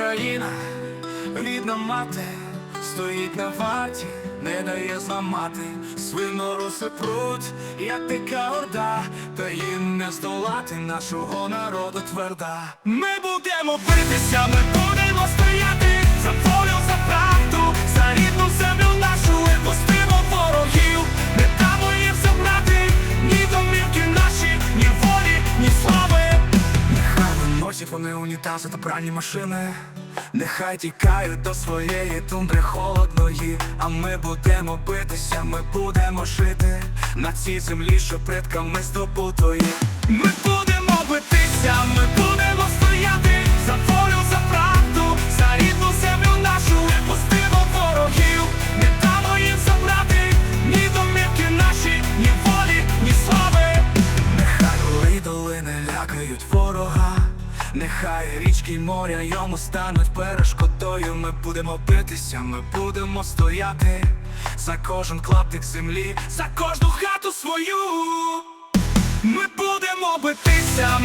Україна, рідна мати, стоїть на ваті, не дає зламати. Свиноруси пруть, як дика орда, та їм не здолати нашого народу тверда. Ми будемо битися, ми будемо Вони унітази та пральні машини, нехай тікають до своєї тундри холодної, а ми будемо битися, ми будемо жити на цій землі, що предками здобутої. Ми будемо битися, ми будемо стояти за волю, за правду, за рідну землю нашу, не пустимо ворогів, не дамо їм забрати ні домівки наші, ні волі, ні слави. Нехай й долини лякають ворога, нехай річки моря йому стануть перешкодою. Ми будемо битися, ми будемо стояти за кожен клаптик землі, за кожну хату свою. Ми будемо битися,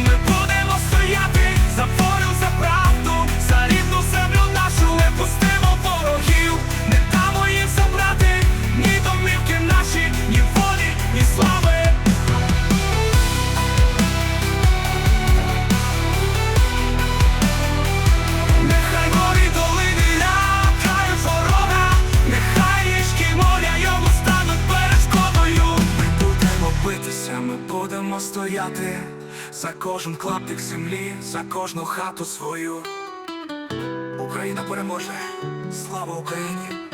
будемо стояти за кожен клаптик землі, за кожну хату свою. Україна переможе, слава Україні!